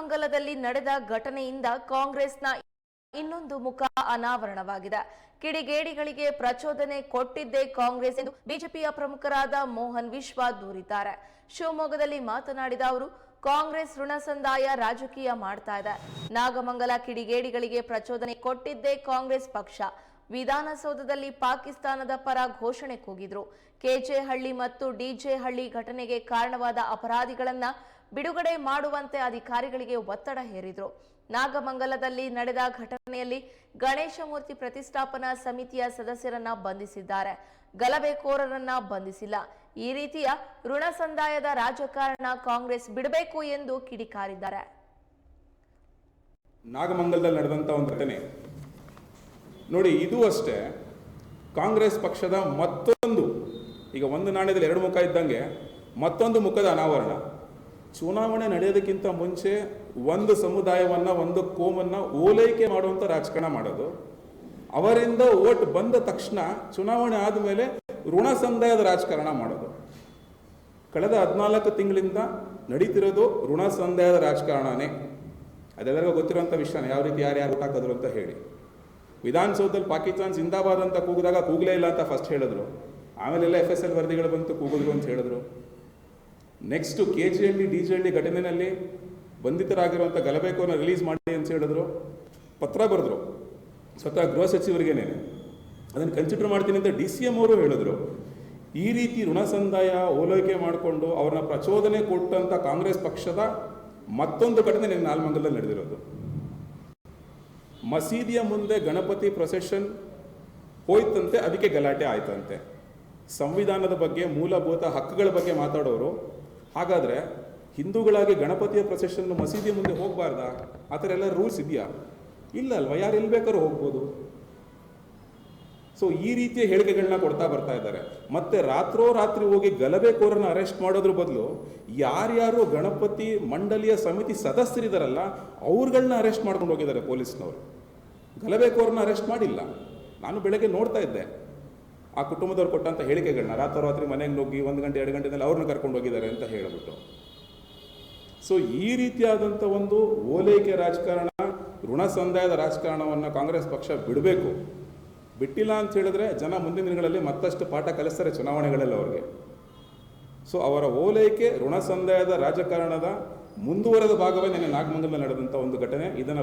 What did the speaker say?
ನಾಗಮಂಗಲದಲ್ಲಿ ನಡೆದ ಘಟನೆಯಿಂದ ಕಾಂಗ್ರೆಸ್ನ ಇನ್ನೊಂದು ಮುಖ ಅನಾವರಣವಾಗಿದೆ. ಕಿಡಿಗೇಡಿಗಳಿಗೆ ಪ್ರಚೋದನೆ ಕೊಟ್ಟಿದ್ದೇ ಕಾಂಗ್ರೆಸ್ ಎಂದು ಬಿಜೆಪಿಯ ಪ್ರಮುಖರಾದ ಮೋಹನ್ ವಿಶ್ವ ದೂರಿದ್ದಾರೆ. ಶಿವಮೊಗ್ಗದಲ್ಲಿ ಮಾತನಾಡಿದ ಅವರು, ಕಾಂಗ್ರೆಸ್ ಋಣ ಸಂದಾಯ ರಾಜಕೀಯ ಮಾಡ್ತಾ ಇದೆ. ನಾಗಮಂಗಲ ಕಿಡಿಗೇಡಿಗಳಿಗೆ ಪ್ರಚೋದನೆ ಕೊಟ್ಟಿದ್ದೇ ಕಾಂಗ್ರೆಸ್ ಪಕ್ಷ. ವಿಧಾನಸೌಧದಲ್ಲಿ ಪಾಕಿಸ್ತಾನದ ಪರ ಘೋಷಣೆ ಕೂಗಿದ್ರು. ಕೆಜೆಹಳ್ಳಿ ಮತ್ತು ಡಿಜೆಹಳ್ಳಿ ಘಟನೆಗೆ ಕಾರಣವಾದ ಅಪರಾಧಿಗಳನ್ನ ಬಿಡುಗಡೆ ಮಾಡುವಂತೆ ಅಧಿಕಾರಿಗಳಿಗೆ ಒತ್ತಡ ಹೇರಿದ್ರು. ನಾಗಮಂಗಲದಲ್ಲಿ ನಡೆದ ಘಟನೆಯಲ್ಲಿ ಗಣೇಶ ಮೂರ್ತಿ ಪ್ರತಿಷ್ಠಾಪನಾ ಸಮಿತಿಯ ಸದಸ್ಯರನ್ನ ಬಂಧಿಸಿದ್ದಾರೆ. ಗಲಭೆಕೋರರನ್ನ ಬಂಧಿಸಿಲ್ಲ. ಈ ರೀತಿಯ ಋಣ ಸಂದಾಯದ ರಾಜಕಾರಣ ಕಾಂಗ್ರೆಸ್ ಬಿಡಬೇಕು ಎಂದು ಕಿಡಿಕಾರಿದ್ದಾರೆ. ನಾಗಮಂಗಲದಲ್ಲಿ ನಡೆದಂತ ಒಂದು ಘಟನೆ. ನೋಡಿ, ಇದು ಅಷ್ಟೇ. ಕಾಂಗ್ರೆಸ್ ಪಕ್ಷದ ಮತ್ತೊಂದು, ಈಗ ಒಂದು ನಾಣ್ಯದಲ್ಲಿ ಎರಡು ಮುಖ ಇದ್ದಂಗೆ, ಮತ್ತೊಂದು ಮುಖದ ಅನಾವರಣ. ಚುನಾವಣೆ ನಡೆಯೋದಕ್ಕಿಂತ ಮುಂಚೆ ಒಂದು ಸಮುದಾಯವನ್ನು, ಒಂದು ಕೋಮನ್ನು ಓಲೈಕೆ ಮಾಡುವಂಥ ರಾಜಕಾರಣ ಮಾಡೋದು. ಅವರಿಂದ ಓಟ್ ಬಂದ ತಕ್ಷಣ ಚುನಾವಣೆ ಆದಮೇಲೆ ಋಣ ಸಂದಾಯದ ರಾಜಕಾರಣ ಮಾಡೋದು. ಕಳೆದ ಹದಿನಾಲ್ಕು ತಿಂಗಳಿಂದ ನಡೀತಿರೋದು ಋಣ ಸಂದಾಯದ ರಾಜಕಾರಣನೇ. ಅದೆಲ್ಲರಿಗೂ ಗೊತ್ತಿರೋಂಥ ವಿಷಯ ಯಾವ ರೀತಿ ಯಾರು ಯಾರು ಅಂತ ಹೇಳಿ. ವಿಧಾನಸೌಧದಲ್ಲಿ ಪಾಕಿಸ್ತಾನ್ ಜಿಂದಾಬಾದ್ ಅಂತ ಕೂಗಿದಾಗ ಕೂಗಲೇ ಇಲ್ಲ ಅಂತ ಫಸ್ಟ್ ಹೇಳಿದ್ರು. ಆಮೇಲೆಲ್ಲ ಎಫ್ ಎಸ್ ಎಲ್ ವರದಿಗಳು ಬಂತು, ಕೂಗಿದ್ರು ಅಂತ ಹೇಳಿದ್ರು. Next K G Halli D G Halli ಘಟನೆಯಲ್ಲಿ ಬಂಧಿತರಾಗಿರುವಂಥ ಗಲಭೆಕೋನ ರಿಲೀಸ್ ಮಾಡಿ ಅಂತ ಹೇಳಿದ್ರು. ಪತ್ರ ಬರೆದ್ರು. ಸ್ವತಃ ಗೃಹ ಸಚಿವರಿಗೇನೆ. ಅದನ್ನು ಕನ್ಸಿಡರ್ ಮಾಡ್ತೀನಿ ಅಂತ ಡಿ ಸಿ ಎಂ ಅವರು ಹೇಳಿದ್ರು. ಈ ರೀತಿ ಋಣ ಸಂದಾಯ ಓಲೈಕೆ ಮಾಡಿಕೊಂಡು ಅವ್ರನ್ನ ಪ್ರಚೋದನೆ ಕೊಟ್ಟಂಥ ಕಾಂಗ್ರೆಸ್ ಪಕ್ಷದ ಮತ್ತೊಂದು ಘಟನೆ ನಿನ್ನೆ ನಾಲ್ಮಂಗಲದಲ್ಲಿ ನಡೆದಿರೋದು. ಮಸೀದಿಯ ಮುಂದೆ ಗಣಪತಿ ಪ್ರೊಸೆಷನ್ ಹೋಯ್ತಂತೆ, ಅದಕ್ಕೆ ಗಲಾಟೆ ಆಯ್ತಂತೆ. ಸಂವಿಧಾನದ ಬಗ್ಗೆ, ಮೂಲಭೂತ ಹಕ್ಕುಗಳ ಬಗ್ಗೆ ಮಾತಾಡೋರು. ಹಾಗಾದರೆ, ಹಿಂದೂಗಳಾಗಿ ಗಣಪತಿಯ ಪ್ರೊಸೆಷನ್ ಮಸೀದಿಯ ಮುಂದೆ ಹೋಗಬಾರ್ದಾ? ಆ ಥರ ಎಲ್ಲ ರೂಲ್ಸ್ ಇದೆಯಾ? ಇಲ್ಲ ಅಲ್ವಾ? ಯಾರು ಎಲ್ಲಿ ಬೇಕಾದ್ರೂ ಹೋಗ್ಬೋದು. ಸೊ ಈ ರೀತಿಯ ಹೇಳಿಕೆಗಳನ್ನ ಕೊಡ್ತಾ ಬರ್ತಾ ಇದ್ದಾರೆ. ಮತ್ತೆ ರಾತ್ರೋ ರಾತ್ರಿ ಹೋಗಿ ಗಲಭೆಕೋರನ್ನ ಅರೆಸ್ಟ್ ಮಾಡೋದ್ರ ಬದಲು ಯಾರ್ಯಾರು ಗಣಪತಿ ಮಂಡಳಿಯ ಸಮಿತಿ ಸದಸ್ಯರಿದಾರಲ್ಲ ಅವ್ರುಗಳನ್ನ ಅರೆಸ್ಟ್ ಮಾಡ್ಕೊಂಡು ಹೋಗಿದ್ದಾರೆ ಪೊಲೀಸ್ನವರು. ಗಲಭೆಕೋರನ್ನ ಅರೆಸ್ಟ್ ಮಾಡಿಲ್ಲ. ನಾನು ಬೆಳಗ್ಗೆ ನೋಡ್ತಾ ಇದ್ದೆ. ಆ ಕುಟುಂಬದವ್ರು ಕೊಟ್ಟಂಥ ಹೇಳಿಕೆಗಳನ್ನ ರಾತ್ರೋರಾತ್ರಿ ಮನೆಗೆ ನುಗ್ಗಿ ಒಂದು ಗಂಟೆ, ಎರಡು ಗಂಟೆನಲ್ಲಿ ಅವ್ರನ್ನ ಕರ್ಕೊಂಡು ಹೋಗಿದ್ದಾರೆ ಅಂತ ಹೇಳಿಬಿಟ್ಟು. ಸೊ ಈ ರೀತಿಯಾದಂಥ ಒಂದು ಓಲೈಕೆ ರಾಜಕಾರಣ, ಋಣ ಸಂದಾಯದ ರಾಜಕಾರಣವನ್ನು ಕಾಂಗ್ರೆಸ್ ಪಕ್ಷ ಬಿಡಬೇಕು. ಬಿಟ್ಟಿಲ್ಲ ಅಂತ ಹೇಳಿದ್ರೆ ಜನ ಮುಂದಿನ ದಿನಗಳಲ್ಲಿ ಮತ್ತಷ್ಟು ಪಾಠ ಕಲಿಸ್ತಾರೆ ಚುನಾವಣೆಗಳಲ್ಲಿ ಅವ್ರಿಗೆ. ಸೊ ಅವರ ಓಲೈಕೆ, ಋಣ ಸಂದಾಯದ ರಾಜಕಾರಣದ ಮುಂದುವರೆದ ಭಾಗವೇ ನಿನ್ನೆ ನಾಗಮಂಗಲದಲ್ಲಿ ನಡೆದಂಥ ಒಂದು ಘಟನೆ. ಇದನ್ನು